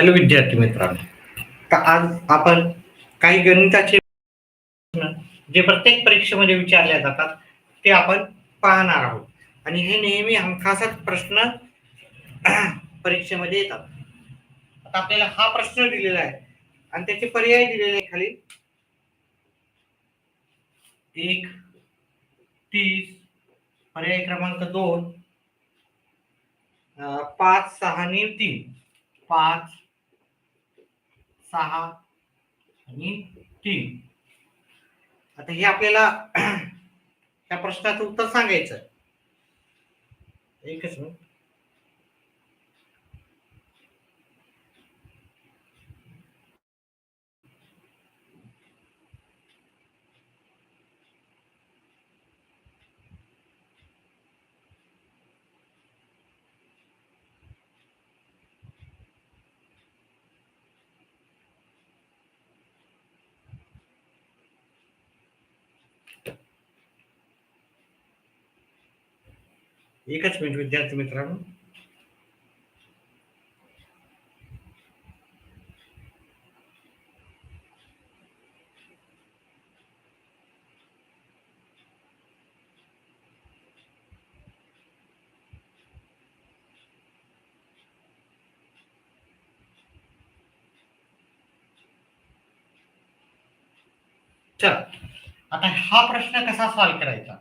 Hello विद्यार्थी मित्रांनो. आज आपण काही गणिताचे जे प्रत्येक परीक्षेमध्ये विचारले जातात ते आपण पाहणार आहोत. आणि हे नेहमी हमखासच प्रश्न परीक्षेमध्ये येतात. आता आपल्याला हा प्रश्न दिलेला आहे आणि त्याचे पर्याय दिलेले आहे खाली. एक तीस पर्याय क्रमांक दोन पाच सहा आणि तीन. पाच सहा आणि तीन. आता हे आपल्याला ह्या प्रश्नाचं उत्तर सांगायचं एकच मिनिट. एकच मिनिट विद्यार्थी मित्रांनो. चल. आता हा प्रश्न कसा सॉल्व्ह करायचा?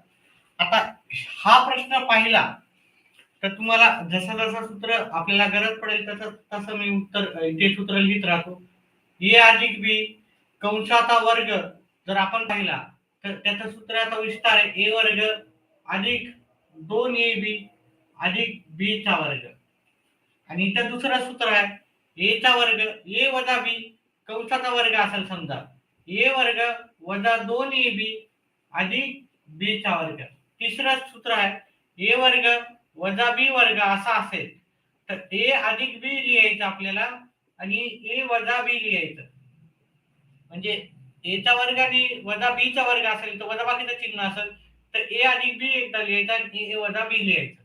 आता हा प्रश्न पाहिला तर तुम्हाला जसं जसं सूत्र आपल्याला गरज पडेल तसं तसं मी उत्तर ते सूत्र लिहित राहतो. ए अधिक बी कंसाचा वर्ग जर आपण पाहिला तर त्याचं सूत्राचा विस्तार आहे ए वर्ग अधिक दोन ए बी अधिक बी चा वर्ग. आणि इथं दुसरं सूत्र आहे ए चा वर्ग ए वजा बी कंसाचा वर्ग असेल समजा. ए वर्ग वजा दोन ए बी अधिक बी चा वर्ग. तिसरं सूत्र आहे ए वर्ग वजा बी वर्ग असा असेल तर ए अधिक बी लिहायचं आपल्याला आणि ए वजा बी लिहायचं. म्हणजे एचा वर्ग आणि वजा बी चा वर्ग असेल तर वजा बाकीचं चिन्ह असेल तर ए अधिक बी एकदा लिहायचं आणि ए वजा बी लिहायचं.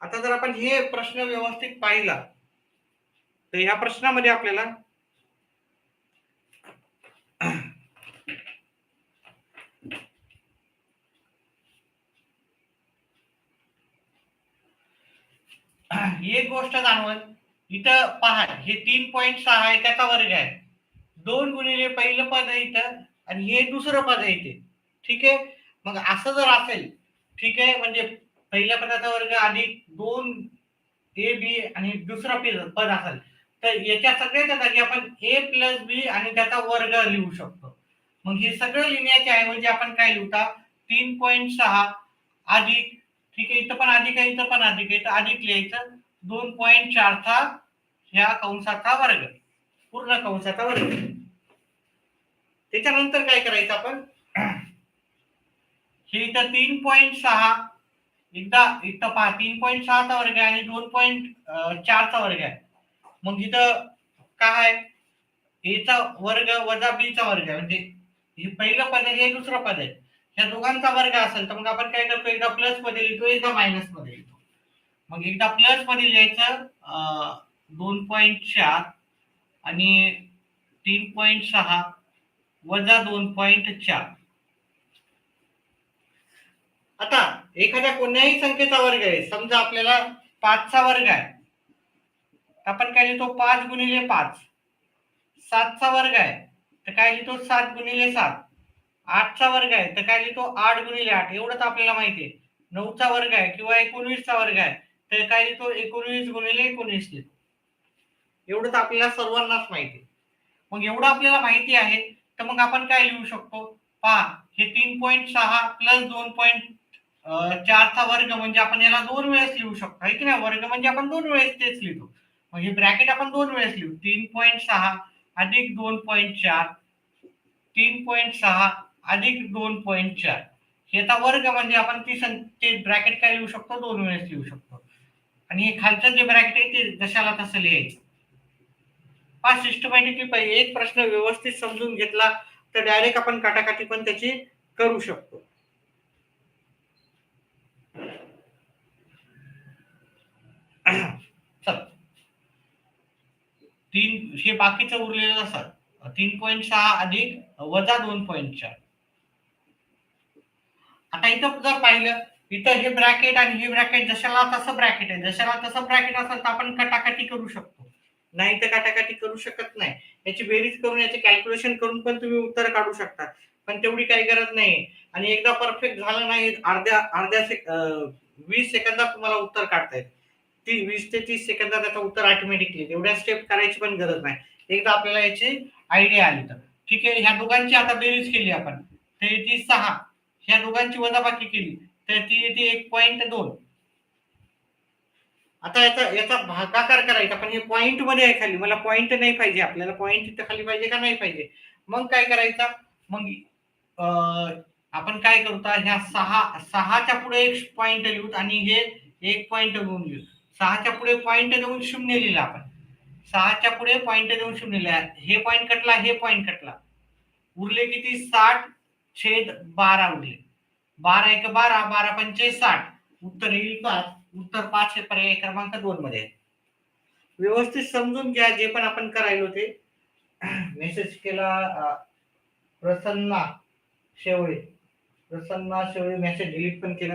आता जर आपण हे प्रश्न व्यवस्थित पाहिला तर या प्रश्नामध्ये आपल्याला एक गोष्ट जाणवल. इथं पहा हे तीन पॉईंट सहा आहे त्याचा वर्ग आहे. दोन गुणिले पहिलं पद आहे इथं आणि हे दुसरं पद आहे इथे. ठीक आहे? मग असं जर असेल ठीक आहे? म्हणजे पहिल्या पदाचा वर्ग अधिक दोन ए बी आणि दुसरा पद पद असेल तर याच्या सगळ्याच्या जागी आपण ए प्लस बी आणि त्याचा वर्ग लिहू शकतो. मग हे सगळं लिहिण्याचे आहे म्हणजे आपण काय लिहूता तीन पॉईंट सहा अधिक ठीक आहे इथं पण अधिक आहे इथं पण अधिक आहे. इथं अधिक लिहायचं. दोन पॉईंट चारचा ह्या कंसाचा वर्ग. पूर्ण कंसाचा वर्ग. त्याच्यानंतर काय करायचं आपण? हे इथं तीन पॉईंट सहा. एकदा इथं पहा तीन पॉईंट सहाचा वर्ग आहे आणि दोन पॉईंट चारचा वर्ग आहे. मग इथं काय आहे? एचा वर्ग वजा बीचा वर्ग आहे. म्हणजे हे पहिलं पद आहे हे दुसरं पद आहे. ह्या दोघांचा वर्ग असेल तर मग आपण काय करतो? एकदा प्लसमध्ये लिहितो एकदा मायनसमध्ये लिहितो. मग एकदा प्लसमध्ये लिहायचं दोन पॉईंट चार आणि तीन पॉईंट सहा वजा दोन पॉईंट चार. आता एखाद्या कोणत्याही संख्येचा वर्ग आहे समजा आपल्याला पाचचा वर्ग आहे. तर आपण काय लिहितो? पाच गुणिले पाच. सातचा वर्ग आहे. तर काय लिहितो? सात गुणिले सात. आठचा वर्ग आहे तर काय लिहितो? आठ गुणिले आठ. एवढंच आपल्याला माहिती आहे. नऊचा वर्ग आहे किंवा एकोणवीसचा वर्ग आहे तर काय लिहितो? एकोणवीस गुणिले एकोणवीस लिहितो. एवढंच आपल्याला सर्वांनाच माहिती आहे. मग एवढं आपल्याला माहिती आहे तर मग आपण काय लिहू शकतो? पहा हे तीन पॉईंट सहा प्लस दोन पॉईंट चारचा वर्ग म्हणजे आपण याला दोन वेळेस लिहू शकतो. आहे की नाही? वर्ग म्हणजे आपण दोन वेळेस तेच लिहितो. मग हे ब्रॅकेट आपण दोन वेळेस लिहू. तीन पॉईंट सहा अधिक दोन पॉईंट चार. तीन पॉईंट सहा अधिक दोन पॉईंट चार. ह्याचा वर्ग म्हणजे आपण ती सं- ते ब्रॅकेट काय लिहू शकतो? दोन वेळेस लिहू शकतो. आणि हे खालचं जे ब्रॅकेट आहे ते जशाला तसं लिहायचं. हा सिस्टमॅटिकली एक प्रश्न व्यवस्थित समजून घेतला तर डायरेक्ट आपण काटाकाटी पण त्याची करू शकतो. चल. तीन हे बाकीचं उरलेलं असत तीन पॉईंट सहा अधिक वजा दोन पॉईंट चार. आता इथं जर पाहिलं इथं हे ब्रॅकेट आणि हे ब्रॅकेट जशाला तसं ब्रॅकेट आहे. जशाला तसं ब्रॅकेट असेल तर आपण कटाकटी करू शकतो. नाही तर काटाकाटी करू शकत नाही. याची बेरीज करून याचे कॅल्क्युलेशन करून पण तुम्ही उत्तर काढू शकता. पण तेवढी काही गरज नाही. आणि एकदा परफेक्ट झालं नाही अर्ध्या अर्ध्या सेक वीस सेकंदात तुम्हाला उत्तर काढता येईल. ती वीस ते तीस सेकंदात त्याचं उत्तर ऑटोमॅटिकली एवढ्या स्टेप करायची पण गरज नाही. एकदा आपल्याला याची आयडिया आली तर. ठीक आहे ह्या दोघांची आता बेरीज केली आपण. तेहतीस ती सहा. ह्या दोघांची वजाबाकी केली तर ती येते एक पॉईंट दोन. आता याचा याचा भागाकार करायचा पण हे पॉइंटमध्ये आहे खाली. मला पॉइंट नाही पाहिजे. आपल्याला पॉइंट इथं खाली पाहिजे का नाही पाहिजे? मग काय करायचा? मग आपण काय करू ह्या सहा सहाच्या पुढे एक पॉइंट लिहू आणि हे एक पॉइंट घेऊन लिहू. सहाच्या पुढे पॉइंट देऊन शून्य लिहिला आपण. सहाच्या पुढे पॉइंट देऊन शून्य लिहिला. हे पॉइंट कटला हे पॉइंट कटला. उरले किती? साठ. छेद बारा उरले. बारा एक बारा बारा पंचे साठ. उत्तर येईल पाच उत्तर पाच हे पर्याय क्रमांक दोन मध्ये. व्यवस्थित समजून घ्या जे पण आपण करायलो ते मेसेज केला प्रसन्ना शेवळे. प्रसन्ना शेवळे मेसेज डिलीट पण केला.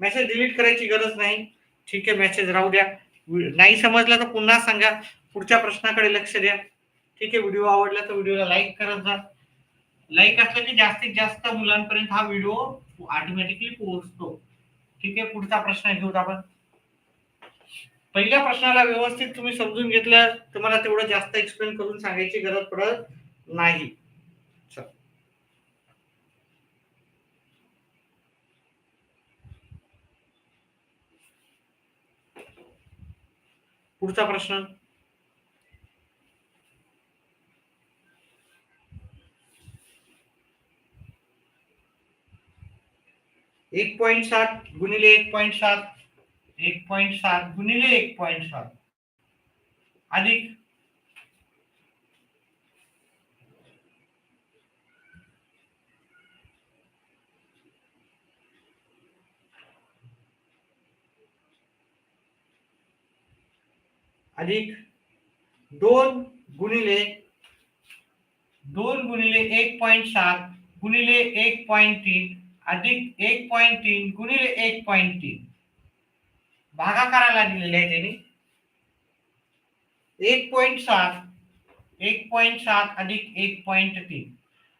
मेसेज डिलीट करायची गरज नाही. ठीक आहे मेसेज राहू द्या. नाही समजलं तर पुन्हा सांगा. पुढच्या प्रश्नाकडे लक्ष द्या. ठीक आहे व्हिडिओ आवडला तर व्हिडिओला लाईक करत जा. लाईक असलं की जास्तीत जास्त मुलांपर्यंत हा व्हिडिओ ऑटोमॅटिकली पोहोचतो. ठीक आहे? पुढचा प्रश्न घेऊत आपण. पहिल्या प्रश्नाला व्यवस्थित तुम्ही समजून घेतलं तुम्हाला तेवढं जास्त एक्सप्लेन करून सांगायची गरज पडत नाही. पुढचा प्रश्न. एक पॉईंट सात गुणिले एक पॉईंट सात. एक पॉईंट सात गुणिले एक पॉईंट सात. अधिक. अधिक. दोन गुणिले. दोन गुणिले एक पॉईंट सात गुणिले एक पॉईंट तीन. अधिक एक पॉईंट तीन गुणिले एक पॉईंट तीन. भागाकाराला दिलेले आहे त्यांनी. एक पॉईंट सात एक पॉईंट सात अधिक एक पॉईंट तीन.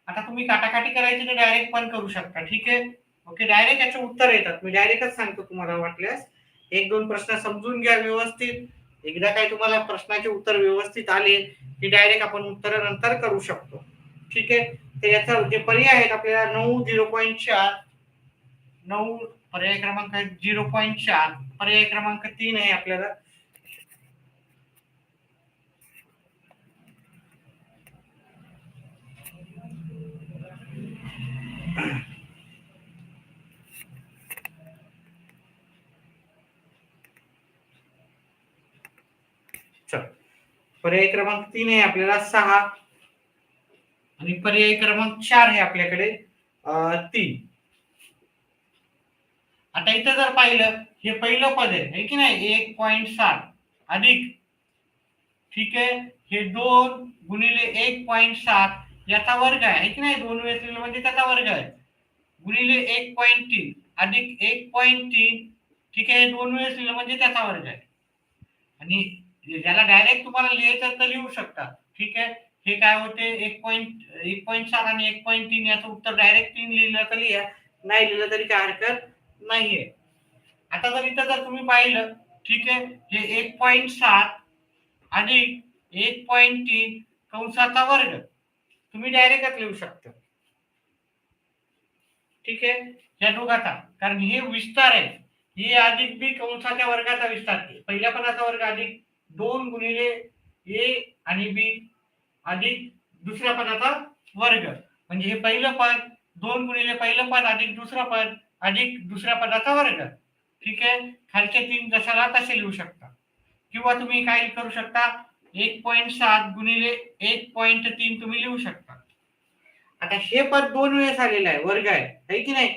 आता तुम्ही काटाकाटी करायची तर डायरेक्ट पण करू शकता ठीक आहे? ओके डायरेक्ट याचे उत्तर येतात. मी डायरेक्टच सांगतो तुम्हाला वाटल्यास. एक दोन प्रश्न समजून घ्या व्यवस्थित. एकदा काय तुम्हाला प्रश्नाचे उत्तर व्यवस्थित आले की डायरेक्ट आपण उत्तर नंतर करू शकतो. ठीक आहे? तर याचा जे पर्याय आहेत आपल्याला नऊ झिरो पॉईंट चार नऊ पर्याय क्रमांक झिरो पॉईंट चार पर्याय क्रमांक तीन आहे आपल्याला. पर्याय क्रमांक तीन आहे आपल्याला सहा. आणि पर्याय क्रमांक चार आहे आपल्याकडे तीन. आता इथं जर पाहिलं हे पहिलं पद आहे की नाही? एक पॉइंट सात. अधिक. ठीक आहे? हे दोन गुणिले एक पॉइंट सात याचा वर्ग आहे की नाही? दोन वेळेस म्हणजे त्याचा वर्ग आहे. गुणिले एक पॉइंट तीन. अधिक एक पॉइंट तीन. ठीक आहे? दोन वेळेस लिहिलं म्हणजे त्याचा वर्ग आहे. आणि ज्याला डायरेक्ट तुम्हाला लिहायचं तर लिहू शकता. ठीक आहे? हे काय होते? एक पॉईंट एक पॉईंट सात आणि एक पॉईंट तीन याचं उत्तर डायरेक्ट तीन लिहिलं तर लिहा. नाही लिहिलं तरी काय हरकत नाहीये. आता जर इथं जर तुम्ही पाहिलं ठीक आहे हे एक पॉईंट सात अधिक एक पॉईंट तीन कंसाचा वर्ग तुम्ही डायरेक्टच लिहू शकता. ठीक आहे? या दोघाचा. कारण हे विस्तार आहे. हे अधिक बी कंसाच्या वर्गाचा विस्तार पहिल्या पदाचा वर्ग अधिक दोन गुणिले ए आणि बी. अधिक दुसऱ्या पदाचा वर्ग. म्हणजे हे पहिलं पद दोन गुणिले पहिलं पद अधिक दुसरा पद अधिक दुसऱ्या पदाचा वर्ग. ठीक आहे? खालचे तीन दशाला तसे लिहू शकता. किंवा तुम्ही काय करू शकता? एक पॉईंट सात गुणिले एक पॉईंट तीन तुम्ही लिहू शकता. आता हे पद दोन वेळेस आलेलं आहे वर्ग आहे. की नाही?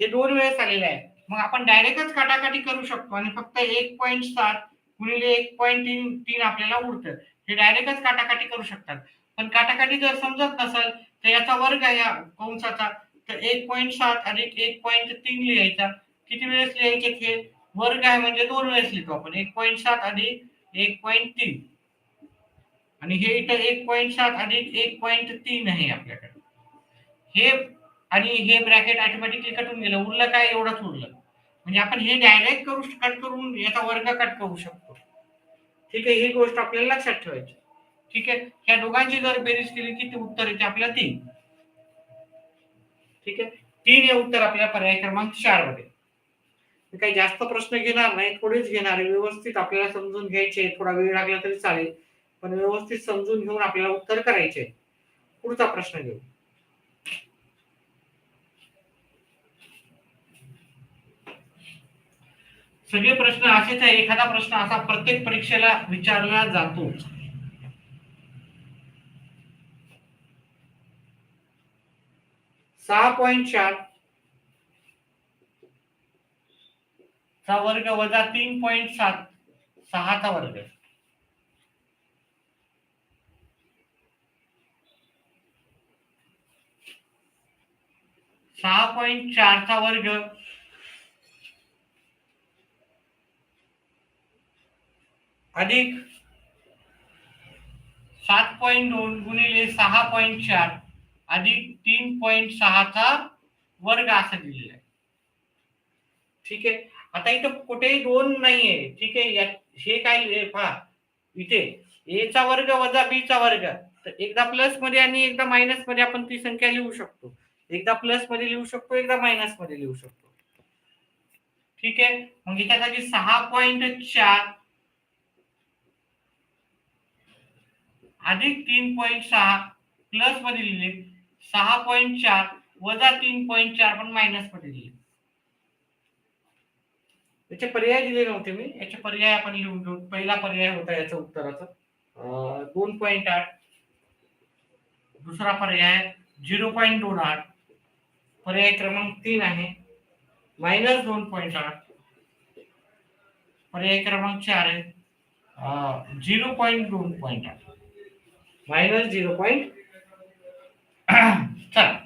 हे दोन वेळेस आलेलं आहे. मग आपण डायरेक्टच काटाकाटी करू शकतो आणि फक्त एक पॉईंट सात गुणिले एक पॉईंट तीन तीन आपल्याला उरतं. हे डायरेक्टच काटाकाटी करू शकतात. पण काटाकाटी जर समजत नसेल तर याचा वर्ग आहे या कंसाचा. तर एक पॉईंट सात अधिक एक पॉईंट तीन लिहायचा. किती वेळेस लिहायचे हे वर्ग आहे म्हणजे दोन वेळेस लिहितो आपण. एक पॉईंट सात अधिक एक पॉईंट तीन. आणि हे इथं एक पॉईंट सात अधिक एक पॉईंट तीन आहे आपल्याकडे. हे आणि हे ब्रॅकेट ऑटोमॅटिकली कटून गेलं. उरलं काय? एवढंच उरलं. म्हणजे आपण हे डायरेक्ट करू कट करून याचा वर्ग कट करू शकतो. ठीक आहे ही गोष्ट आपल्याला लक्षात ठेवायची. ठीक आहे? ह्या दोघांची जर बेरीज केली किती उत्तर येते आपल्याला? तीन. ठीक आहे? तीन हे उत्तर आपल्या पर्याय क्रमांक चारमध्ये. काही जास्त प्रश्न घेणार नाही थोडेच घेणार व्यवस्थित आपल्याला समजून घ्यायचे थोडा वेळ लागला तरी चालेल. पण व्यवस्थित समजून घेऊन आपल्याला उत्तर करायचे पुढचा प्रश्न घेऊ. सगळे प्रश्न असेच आहे. एखादा प्रश्न असा प्रत्येक परीक्षेला विचारला जातो. सहा पॉईंट चार. चा वर्ग वजा तीन पॉईंट सात. सहाचा वर्ग. सहा पॉईंट चारचा वर्ग. अधिक सात पॉईंट दोन गुणिले सहा पॉईंट चार. अधिक तीन पॉईंट सहाचा वर्ग असा दिलेला आहे. ठीक आहे? आता इथं कुठेही दोन नाहीये. ठीक आहे? हे काय पहा. इथे ए चा वर्ग वजा बी चा वर्ग. तर एकदा प्लसमध्ये आणि एकदा मायनसमध्ये आपण ती संख्या लिहू शकतो. एकदा प्लसमध्ये लिहू शकतो एकदा मायनसमध्ये लिहू शकतो. ठीक आहे? मग याच्या जागी सहा पॉईंट चार. अधिक तीन पॉईंट सहा. प्लसमध्ये लिहिले. सहा पॉईंट चार वजा तीन पॉईंट चार पण मायनसमध्ये लिहिले याचे पर्याय दिले नव्हते मी. याचे पर्याय आपण लिहून घेऊ. पहिला पर्याय होता याच्या उत्तराचा. दोन पॉईंट आठ. दुसरा पर्याय झिरो पॉईंट दोन आठ. पर्याय क्रमांक तीन आहे. मायनस दोन पॉईंट आठ. पर्याय क्रमांक चार आहे. झिरो पॉईंट दोन पॉईंट आठ. मायनस झिरो पॉईंट चला.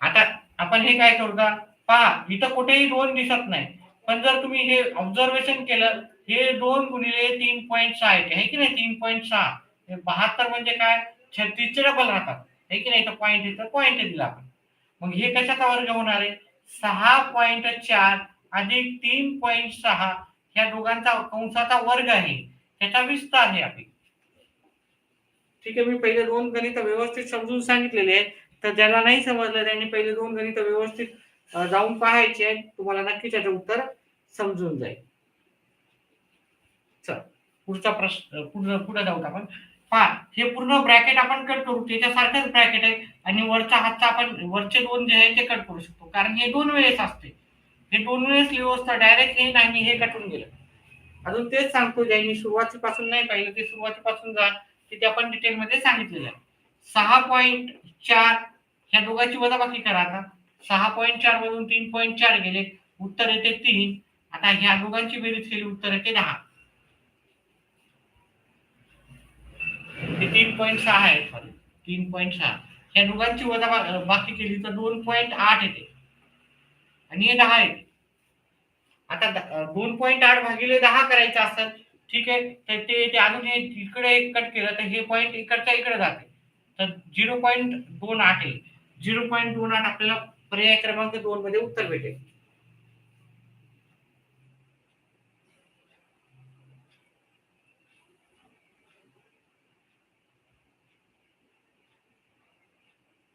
आता आपण हे काय करू का? पहा इथं कुठेही दोन दिसत नाही. पण जर तुम्ही हे ऑब्झर्वेशन केलं हे दोन गुणिले तीन पॉईंट सहा आहे. की नाही? तीन पॉईंट सहा. हे बहात्तर म्हणजे काय? छत्तीसचे डबल राहतात. आहे की नाही? इथं पॉईंट इथं पॉईंट दिला आपण. मग हे कशाचा वर्ग होणार आहे? सहा पॉईंट चार अधिक तीन पॉईंट सहा ह्या दोघांचा कंसाचा वर्ग आहे. त्याचा विस्तार आहे आपली. ठीक आहे मी पहिले दोन गणित व्यवस्थित समजून सांगितलेले आहे तर ज्याला नाही समजलं त्यांनी पहिले दोन गणित व्यवस्थित जाऊन पाहायचे आहेत. तुम्हाला नक्की त्याचं उत्तर समजून जाईल. चल पुढचा प्रश्न पुढे पुढे जाऊ आपण पहा. हे पूर्ण ब्रॅकेट आपण कट करू. त्याच्यासारखंच ब्रॅकेट आहे. आणि वरचा हातचा आपण वरचे दोन जे आहे ते कट करू शकतो. कारण हे दोन वेळेस असते. हे दोन वेळेस व्यवस्था डायरेक्ट हे आणि हे कटून गेलं. अजून तेच सांगतो ज्यांनी सुरुवातीपासून नाही पाहिलं ते सुरुवातीपासून जा. तिथे आपण डिटेलमध्ये सांगितलेलं आहे. सहा पॉईंट चार ह्या दोघांची वजाबाकी करा आता. सहा पॉईंट चार मधून तीन पॉईंट चार गेले उत्तर येते तीन. आता ह्या दोघांची बेरीज केली उत्तर येते दहा. ते तीन पॉईंट सहा आहे सॉरी तीन पॉईंट सहा. ह्या दोघांची वजा बाकी केली तर दोन पॉईंट आठ येते. आणि हे दहा येते आता दोन पॉईंट आठ भागिले दहा करायचं असतं ठीक आहे? तर ते ते अजून हे इकडे एक कट केलं तर हे पॉईंट इकडच्या इकडे जाते. तर झिरो पॉईंट दोन आठ आहे. झिरो पॉईंट दोन आठ आपल्याला पर्याय क्रमांक दोन मध्ये उत्तर भेटेल.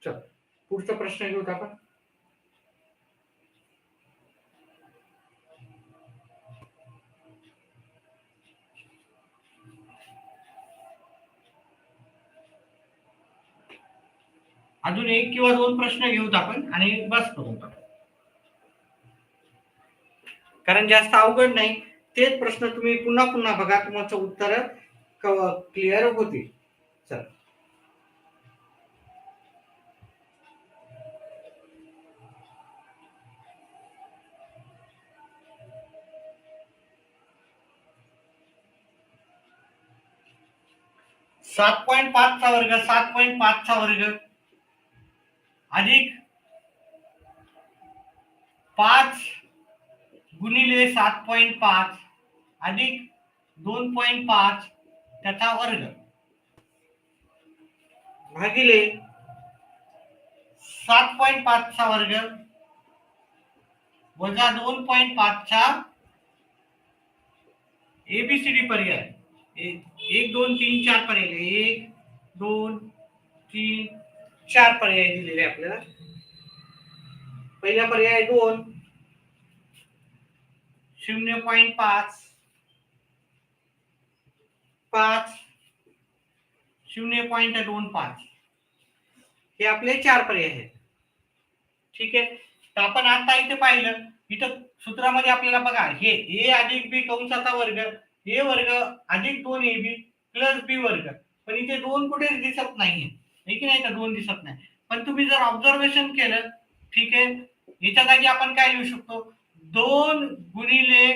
चल पुढचा प्रश्न घेऊत आपण अजून एक किंवा दोन प्रश्न घेऊत आपण आणि बस करून टाकू. कारण जास्त अवघड नाही तेच प्रश्न तुम्ही पुन्हा पुन्हा बघा तुमचं उत्तर क्लिअर होतील. चल. सात पॉईंट पाचचा वर्ग सात पॉईंट पाचचा वर्ग. अधिक पाच गुणिले सात पॉईंट पाच अधिक दोन पॉईंट पाच त्याचा वर्ग. भागिले सात पॉईंट पाचचा वर्ग वजा दोन पॉईंट पाचचा एबीसीडी पर्याय. एक एक, दोन तीन चार पर्याय. एक दोन तीन चार पर्याय दिलेले आपल्याला. पहिला पर्याय दोन. शून्य पॉईंट पाच. पाच. शून्य पॉईंट दोन पाच. हे आपले चार पर्याय आहेत. ठीक आहे? तर आपण आता इथे पाहिलं इथं सूत्रामध्ये आपल्याला बघा हे ए अधिक बी कंसाचा वर्ग ए वर्ग अधिक दोन ए बी प्लस बी वर्ग. पण इथे दोन कुठेच दिसत नाहीये. हे की नाही का दोन दिसत नाही. पण तुम्ही जर ऑब्झर्वेशन केलं ठीक आहे याच्या जागी आपण काय लिहू शकतो? दोन गुणिले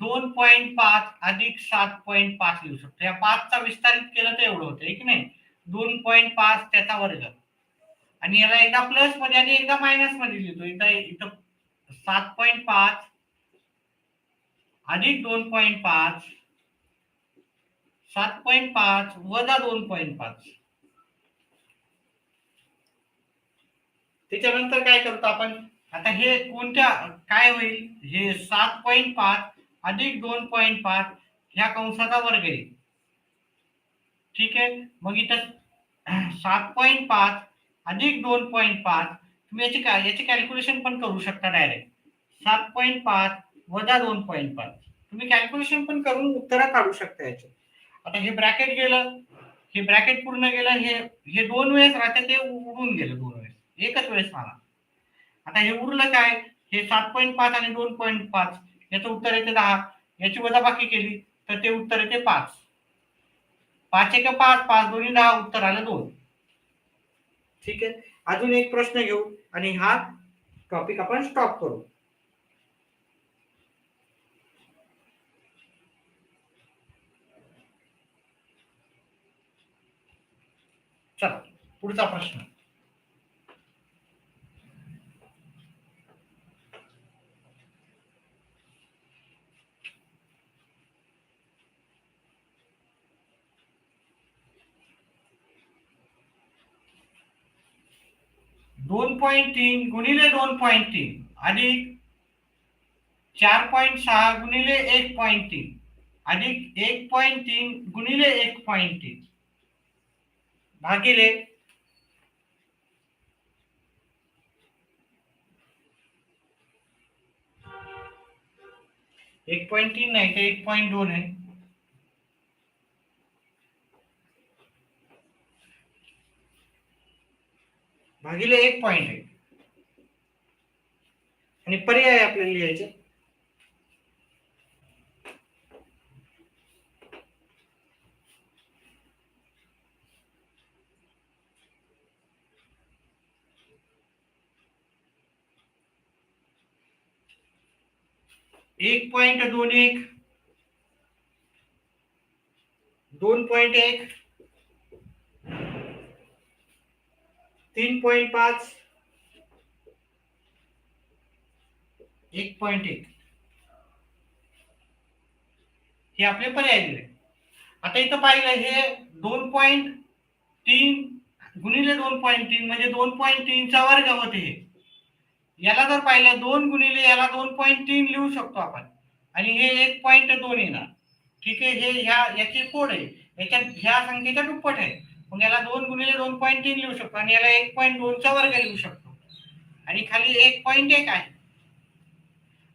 दोन पॉईंट पाच अधिक सात पॉईंट पाच लिहू शकतो. या पाचचा विस्तारित केलं तर एवढं होतं की नाही? दोन पॉईंट पाच त्याचा वर्ग. आणि याला एकदा प्लसमध्ये आणि एकदा मायनसमध्ये लिहितो. एकदा इथं सात पॉईंट पाच अधिक दोन पॉईंट पाच सात पॉईंट पाच वजा दोन पॉईंट पाच. त्याच्यानंतर काय करतो आपण? आता हे कोणत्या काय होईल? हे सात पॉईंट पाच अधिक दोन पॉईंट पाच ह्या कंसाचा वर्ग येईल. ठीक आहे? मग इथं सात पॉईंट पाच अधिक दोन पॉईंट पाच तुम्ही याची काय याचे कॅल्क्युलेशन पण करू शकता डायरेक्ट सात पॉईंट पाच वजा दोन पॉईंट पाच. तुम्ही कॅल्क्युलेशन पण करून उत्तरा काढू शकता याचे. आता हे ब्रॅकेट गेलं हे ब्रॅकेट पूर्ण गेलं हे हे दोन वेळेस राहते ते उडून गेलं दोन एकच वेळेस मला आता हे उरलं काय? हे सात पॉईंट पाच आणि दोन पॉईंट पाच. याचं उत्तर येते दहा. याची वजाबाकी केली तर ते उत्तर येते पाच. पाच एक पाच पाच दोन्ही दहा उत्तर आलं दोन. ठीक आहे? अजून एक प्रश्न घेऊ आणि हा टॉपिक आपण स्टॉप करू. चला पुढचा प्रश्न. दोन पॉईंट तीन गुणिले दोन पॉईंट तीन अधिक चार पॉईंट सहा गुणिले एक पॉईंट तीन अधिक एक पॉईंट तीन गुणिले एक पॉईंट तीन. भागिले एक पॉईंट तीन नाही तर एक पॉईंट दोन आहे. भागिले एक पॉईंट आहे. आणि पर्याय आपल्याला लिहायचे. एक पॉइंट दोन एक. दोन पॉइंट एक. तीन पॉइंट पाच. एक पॉइंट एक. हे आपले पर्याय दिले. आता इथं पाहिलं हे दोन पॉइंट तीन गुणिले दोन पॉइंट तीन म्हणजे दोन पॉइंट तीनचा वर्ग होते हे याला जर पाहिलं दोन गुणिले याला दोन पॉईंट तीन लिहू शकतो आपण. आणि हे एक पॉईंट दोन येणार. ठीक आहे हे ह्या याची कोड आहे. याच्यात ह्या संख्येच्या दुप्पट आहे. मग याला दोन गुणिले दोन पॉईंट तीन लिहू शकतो आणि याला एक पॉईंट दोनचा वर्ग लिहू शकतो. आणि खाली एक पॉईंट एक आहे.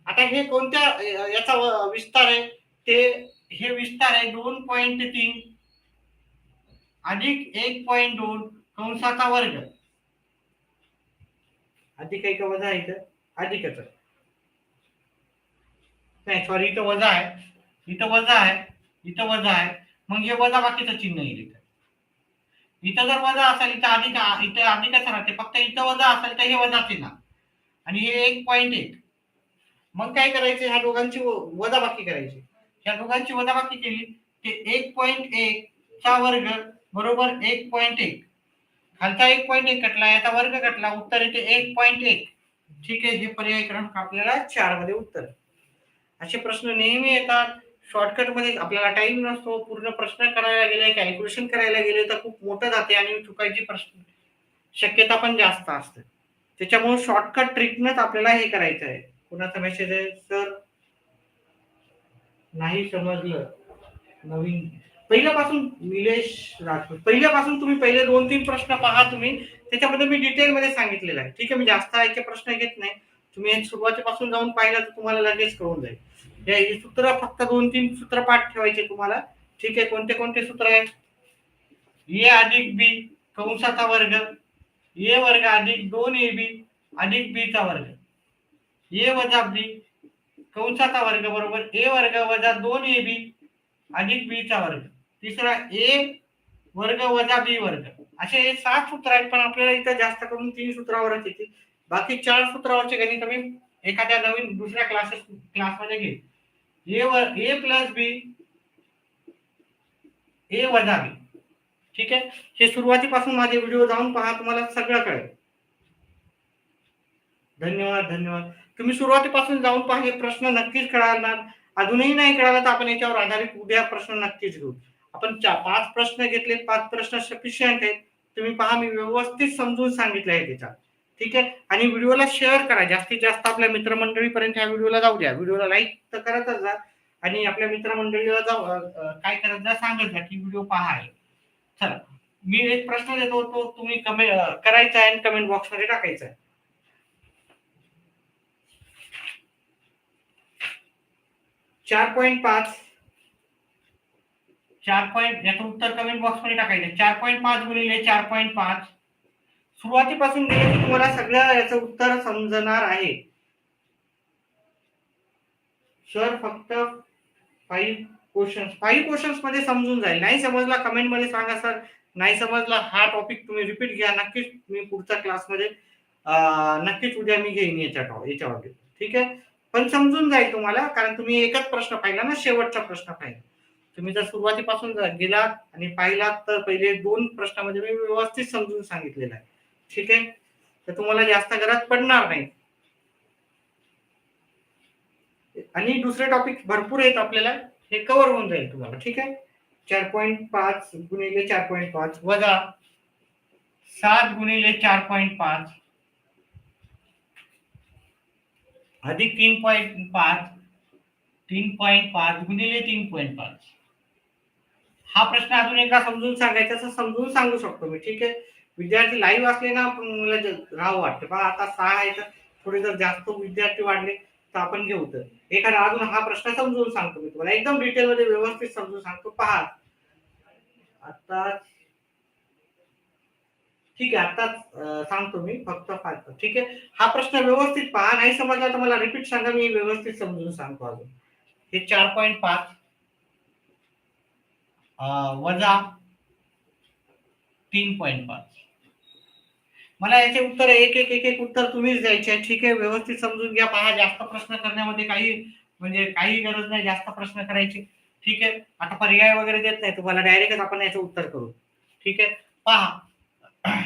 आता हे कोणत्या याचा विस्तार आहे? ते हे विस्तार आहे दोन पॉईंट तीन अधिक एक पॉईंट दोन कंसाचा वर्ग. अधिक आहे का वजा आहे इथं अधिकच. नाही सॉरी इथं वजा आहे. इथं वजा आहे. इथं वजा आहे. मग हे वजा बाकीचं चिन्ह येईल इथं. इथं जर वजा असेल इथं अधिक इथं अधिकच राहते? फक्त इथं वजा असेल तर हे वजा चिन्ह. आणि हे एक पॉईंट एक. मग काय करायचे? ह्या दोघांची व- वजाबाकी करायची. ह्या दोघांची वजाबाकी केली ते एक पॉईंट एक चा वर्ग बरोबर एक पॉईंट एक. खालचा एक पॉईंट एक कटला याचा वर्ग कटला उत्तर येते एक पॉईंट एक. ठीक आहे हे पर्याय क्रमांक आपल्याला चारमध्ये उत्तर. असे प्रश्न नेहमी येतात. शॉर्टकटमध्ये आपल्याला टाइम नसतो पूर्ण प्रश्न करायला गेले कॅल्क्युलेशन करायला गेले तर खूप मोठं जाते आणि चुकायची प्रश्न शक्यता पण जास्त असते. त्याच्यामुळे शॉर्टकट ट्रिकनच आपल्याला हे करायचं आहे. कुणाचा मेसेज आहे? सर नाही समजलं. नवीन. पहिल्यापासून निलेश राठोड. पहिल्यापासून तुम्ही पहिले दोन तीन प्रश्न पहा तुम्ही. त्याच्यामध्ये मी डिटेल मध्ये सांगितलेलं आहे. ठीक आहे मी जास्त ऐके प्रश्न घेत नाही. तुम्ही सुरुवातीपासून जाऊन पाहिलं तर तुम्हाला लगेच कळून जाईल. हे सूत्र फक्त दोन तीन सूत्र पाठ ठेवायचे तुम्हाला. ठीक आहे कोणते कोणते सूत्र आहेत? ए अधिक बी कंसाचा वर्ग ए वर्ग अधिक दोन ए बी अधिक बी चा वर्ग. ए वजा बी कंसाचा वर्ग बरोबर ए वर्ग वजा दोन ए बी अधिक बी चा वर्ग. तिसरा ए वर्ग वजा बी वर्ग. असे हे सात सूत्र आहेत पण आपल्याला इथं जास्त करून तीन सूत्रावरच येतील. बाकी चार सूत्रावरचे गणित मी एखाद्या नवीन दुसऱ्या क्लासेस क्लासमध्ये घेईल ए ए प्लस बी ए वजा बी ठीक आहे? हे सुरुवातीपासून माझे व्हिडिओ जाऊन पहा तुम्हाला सगळं कळेल. धन्यवाद धन्यवाद. तुम्ही सुरुवातीपासून जाऊन पहा हे प्रश्न नक्कीच कळणार अजूनही नाही कळाला तर आपण याच्यावर आधारित उद्या प्रश्न नक्कीच घेऊ. आपण पाच प्रश्न घेतले पाच प्रश्न सफिशियंट आहेत. तुम्ही पहा मी व्यवस्थित समजून सांगितलं आहे त्याच्यात ठीक आहे? आणि व्हिडिओला शेअर करा. जास्तीत जास्त आपल्या मित्रमंडळीपर्यंत ह्या व्हिडिओला जाऊ द्या. व्हिडिओला लाईक तर करतच जा. आणि आपल्या मित्रमंडळीला जाऊ काय करत जा सांगत जा की व्हिडिओ पहा आहे. चला. मी एक प्रश्न देतो तो तुम्ही कमेंट करायचा आहे आणि कमेंट बॉक्समध्ये टाकायचा आहे. चार पॉईंट पाच. चार पॉईंट याचं उत्तर कमेंट बॉक्समध्ये टाकायचं चार पॉईंट पाच गुणिले चार पॉईंट पाच. सुरुवातीपासून गेले की तुम्हाला सगळं याचं उत्तर समजणार आहे. सर फक्त फाईव्ह क्वेश्चन्स फाईव्ह क्वेश्चन्समध्ये समजून जाईल. नाही समजला कमेंटमध्ये सांगा सर नाही समजला हा टॉपिक तुम्ही रिपीट घ्या. नक्कीच मी पुढच्या क्लासमध्ये नक्कीच उद्या मी घेईन याच्या याच्यावर ठीक आहे? पण समजून जाईल तुम्हाला कारण तुम्ही एकच प्रश्न पाहिला ना शेवटचा प्रश्न पाहिला. तुम्ही जर सुरुवातीपासून जर गेलात आणि पाहिलात तर पहिले दोन प्रश्नामध्ये मी व्यवस्थित समजून सांगितलेलं आहे. ठीक आहे? तर तुम्हाला जास्त गरज पडणार नाही. आणि दुसरे टॉपिक भरपूर आहेत आपल्याला. हे कव्हर होऊन जाईल तुम्हाला ठीक आहे? चार पॉईंट पाच गुणिले चार पॉईंट पाच वजा सात गुणिले चार पॉईंट पाच अधिक तीन पॉईंट पाच तीन पॉईंट पाच गुणिले तीन पॉईंट पाच. हा प्रश्न अजून एकदा समजून सांगायचा असं समजून सांगू शकतो मी ठीक आहे? विद्यार्थी लाईव्ह असले ना पण मला राहू वाटतं. पण आता सहा आहे तर थोडे जर जास्त विद्यार्थी वाढले तर आपण घेऊ तर. एखादा अजून हा प्रश्न समजून सांगतो मी तुम्हाला. एकदम डिटेल मध्ये व्यवस्थित समजून सांगतो. पहा. आता ठीक आहे आता सांगतो मी फक्त फार ठीक आहे? हा प्रश्न व्यवस्थित पहा. नाही समजला तर मला रिपीट सांगा. मी व्यवस्थित समजून सांगतो अजून. हे चार पॉईंट पाच. वजा तीन पॉईंट पाच. मला याचे उत्तर एक एक एक एक उत्तर तुम्हीच द्यायचे ठीक आहे व्यवस्थित समजून घ्या. पहा जास्त प्रश्न करण्यामध्ये काही म्हणजे काही गरज नाही. जास्त प्रश्न करायची. ठीक आहे? आता पर्याय वगैरे देत नाही. तुम्हाला डायरेक्टच आपण याचं उत्तर करू. ठीक आहे? पहा.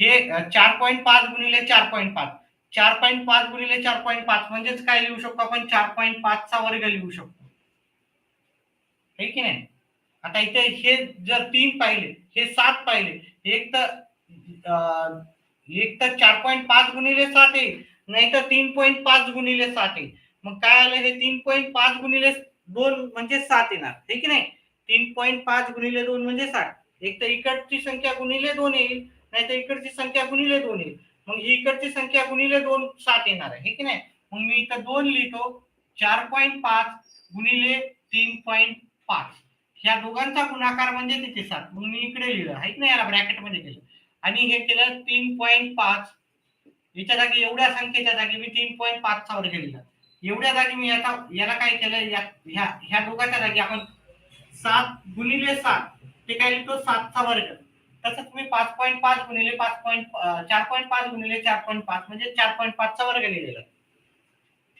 हे चार पॉईंट पाच गुणिले चार पॉईंट पाच. चार पॉईंट पाच गुणिले चार पॉईंट पाच म्हणजेच काय लिहू शकतो आपण? चार पॉईंट पाचचा वर्ग लिहू शकतो. हे की नाही? आता इथे हे जर तीन पाहिले हे सात पाहिले एक तर एक तर चार पॉईंट पाच गुणिले सात येईल नाही तर तीन पॉईंट पाच गुणिले सात येईल मग काय आलं? हे तीन पॉईंट पाच गुणिले दोन म्हणजे सात येणार हे की नाही? तीन पॉईंट पाच गुणिले दोन म्हणजे सात. एक तर इकडची संख्या गुणिले दोन येईल नाही तर इकडची संख्या गुणिले दोन येईल. मग ही इकडची संख्या गुणिले दोन सात येणार आहे हे की नाही? मग मी इथं दोन लिहितो चार पॉईंट पाच गुणिले तीन पॉईंट पाच. ह्या दोघांचा गुणाकार म्हणजे तिथे सात? मग मी इकडे लिहिलं आहे की नाही? याला ब्रॅकेटमध्ये केलं आणि हे केलं तीन पॉईंट पाच. याच्या जागी एवढ्या संख्येच्या जागी मी तीन पॉईंट पाच चा वर्ग लिहिला. एवढ्या जागी मी याचा याला काय केलं? या ह्या ह्या दोघांच्या जागी आपण सात गुणिले सात ते काय लिहितो? सातचा वर्ग. तसंच तुम्ही पाच पॉईंट पाच गुणिले पाच पॉईंट चार पॉईंट पाच गुणिले चार पॉईंट पाच म्हणजे चार पॉईंट पाचचा वर्ग लिहिलेला.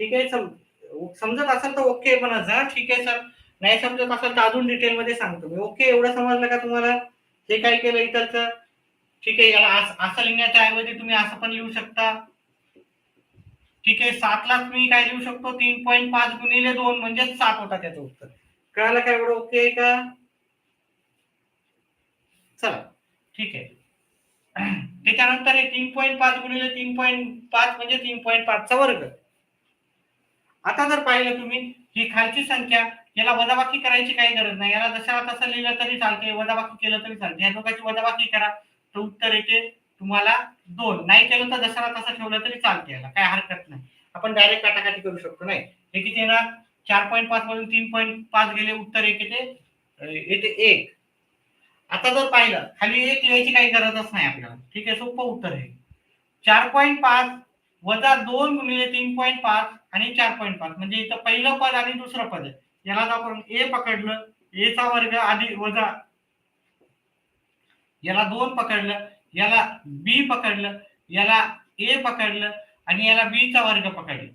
ठीक आहे सम समजत असेल तर ओके पण जा ठीक आहे सर. नाही समजत असेल तर अजून डिटेलमध्ये सांगतो मी. ओके एवढं समजलं का तुम्हाला? हे काय केलं इतरचं ठीक आहे याला असं लिहिण्याच्या ऐवजी तुम्ही असं पण लिहू शकता. ठीक आहे सातलाच मी काय लिहू शकतो? तीन पॉईंट पाच गुणिले दोन म्हणजे सात होता त्याचं उत्तर. कळालं काय एवढं ओके आहे का? चला ठीक आहे. त्याच्यानंतर हे तीन पॉईंट पाच गुणिले तीन पॉईंट पाच म्हणजे तीन पॉईंट पाचचा वर्ग. आता जर पाहिलं तुम्ही ही खालची संख्या याला वजाबाकी करायची काही गरज नाही. याला जशा तसं लिहिलं तरी चालते वजाबाकी केलं तरी चालते या दोघांची वजाबाकी करा. तर उत्तर येते तुम्हाला दोन. नाही केलं तर दसरा तसं ठेवलं तरी चालते याला. काय हरकत नाही. आपण डायरेक्ट काटाकाटी करू शकतो नाही? हे किती येणार? चार पॉईंट पाच मधून तीन पॉईंट पाच गेले उत्तर एक येते. येते एक. आता जर पाहिलं खाली एक लिहायची काही गरजच नाही आपल्याला. ठीक आहे सोपं उत्तर आहे. चार पॉईंट पाच वजा दोन गुणिले तीन पॉईंट पाच आणि चार पॉईंट पाच. म्हणजे इथं पहिलं पद आणि दुसरं पद आहे. याला आपण ए पकडलं ए चा वर्ग आधी वजा याला दोन पकडलं याला बी पकडलं याला ए पकडलं आणि याला बी चा वर्ग पकडला.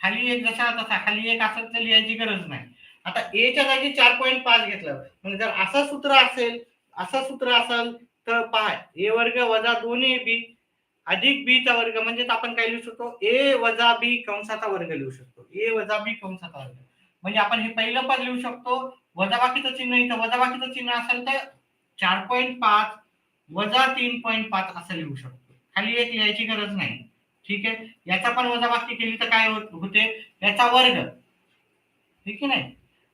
खाली एक जसा तसा खाली एक असं तर लिहायची गरज नाही. आता एच्या जागी चार पॉईंट पाच घेतलं. म्हणजे जर असं सूत्र असेल असं सूत्र असेल तर पहा ए वर्ग वजा दोन ए बी अधिक बी चा वर्ग म्हणजेच आपण काय लिहू शकतो? ए वजा बी कंसाचा वर्ग लिहू शकतो. ए वजा बी कंसाचा वर्ग. म्हणजे आपण हे पहिलं पद लिहू शकतो. वजाबाकीचं चिन्ह इथं वजाबाकीचं चिन्ह असेल तर चार पॉईंट पाच वजा तीन पॉईंट पाच असं लिहू शकतो. खाली एक लिहायची गरज नाही. ठीक आहे? याचा पण वजाबाकी केली तर काय होते याचा वर्ग. ठीक आहे नाही?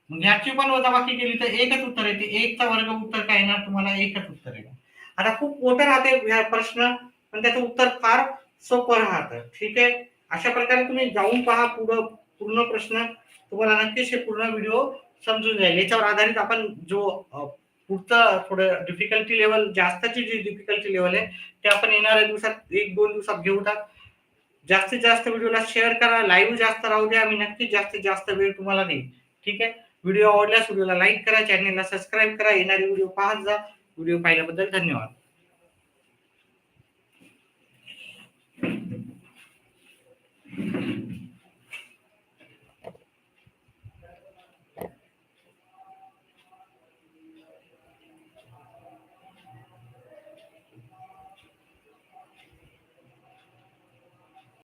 मग याची पण वजाबाकी केली तर एकच उत्तर येते. एकचा वर्ग उत्तर काय येणार? तुम्हाला एकच उत्तर येणार. आता खूप मोठं राहते प्रश्न पण त्याचं उत्तर फार सोपं राहतं. ठीक आहे? अशा प्रकारे तुम्ही जाऊन पहा पुढं पूर्ण प्रश्न. तुम्हाला नक्कीच हे पूर्ण व्हिडिओ समजून जाईल. याच्यावर आधारित आपण जो पुढचं थोडं डिफिकल्टी लेवल जास्तची जी डिफिकल्टी लेवल आहे ते आपण येणाऱ्या दिवसात एक दोन दिवसात घेऊतात जास्तीत जास्त व्हिडिओला शेअर करा लाईव्ह जास्त राहू द्या मी नक्कीच जास्तीत जास्त वेळ तुम्हाला देईन. ठीक आहे? व्हिडिओ आवडल्यास व्हिडिओला लाईक करा चॅनलला सबस्क्राईब करा येणारे व्हिडिओ पाहत जा. व्हिडिओ पाहिल्याबद्दल धन्यवाद.